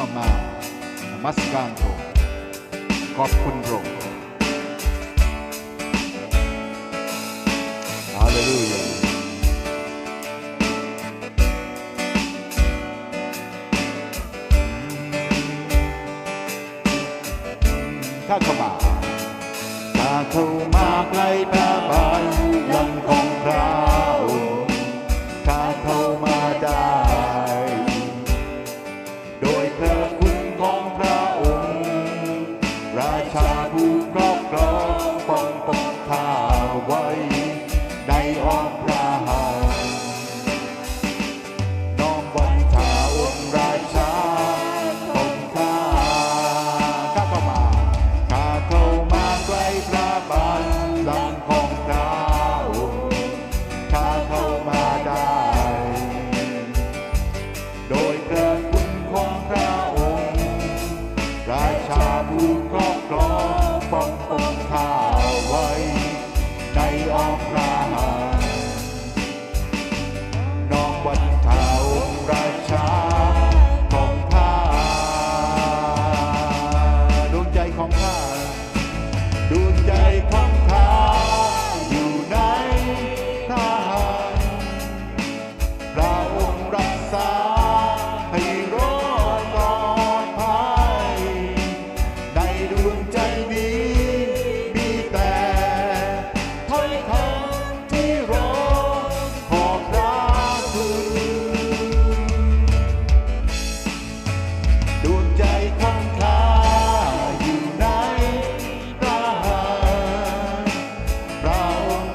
ข้ามานมัสการพรขอบคุณพรฮาเลลูยาข้าเข้ามาข้าเข้ามาใกล้พระบาทลังของพระ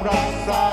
rock, rock.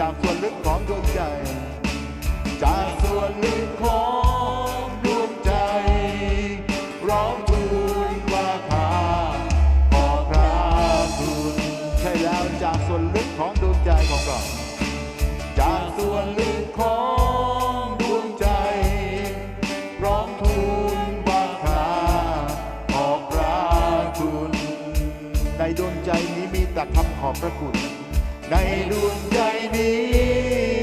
จากส่วนลึกของดวงใจ จากส่วนลึกของดวงใจ ร้องทูลว่าข้าขอพระคุณใช่แล้วจากส่วนลึกของดวงใจของเรา จากส่วนลึกของดวงใจ ร้องทูลว่าข้าขอพระคุณในดวงใจนี้มีแต่คำขอบพระคุณ ในดวงใจนี้